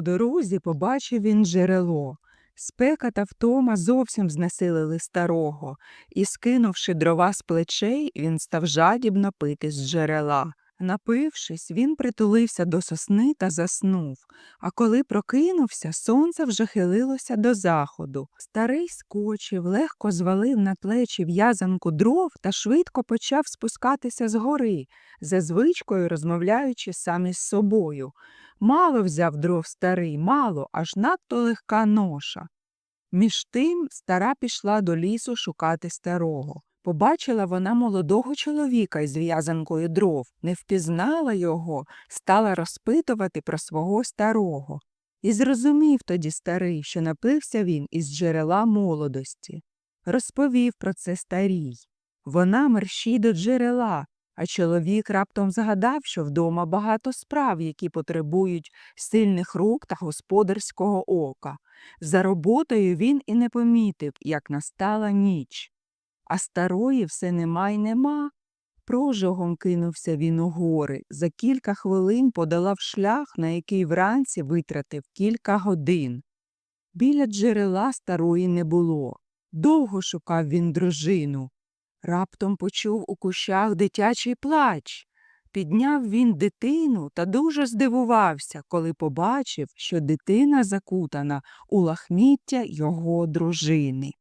По дорозі побачив він джерело. Спека та втома зовсім знесилили старого, і, скинувши дрова з плечей, він став жадібно пити з джерела. Напившись, він притулився до сосни та заснув. А коли прокинувся, сонце вже хилилося до заходу. Старий скочив, легко звалив на плечі в'язанку дров та швидко почав спускатися з гори, за звичкою розмовляючи сам із собою. Мало взяв дров старий, мало, аж надто легка ноша. Між тим стара пішла до лісу шукати старого. Побачила вона молодого чоловіка із в'язанкою дров, не впізнала його, стала розпитувати про свого старого. І зрозумів тоді старий, що напився він із джерела молодості. Розповів про це старій. Вона мерщій до джерела, а чоловік раптом згадав, що вдома багато справ, які потребують сильних рук та господарського ока. За роботою він і не помітив, як настала ніч. А старої все нема й нема. Прожогом кинувся він у гори. За кілька хвилин подолав шлях, на який вранці витратив кілька годин. Біля джерела старої не було. Довго шукав він дружину. Раптом почув у кущах дитячий плач. Підняв він дитину та дуже здивувався, коли побачив, що дитина закутана у лахміття його дружини.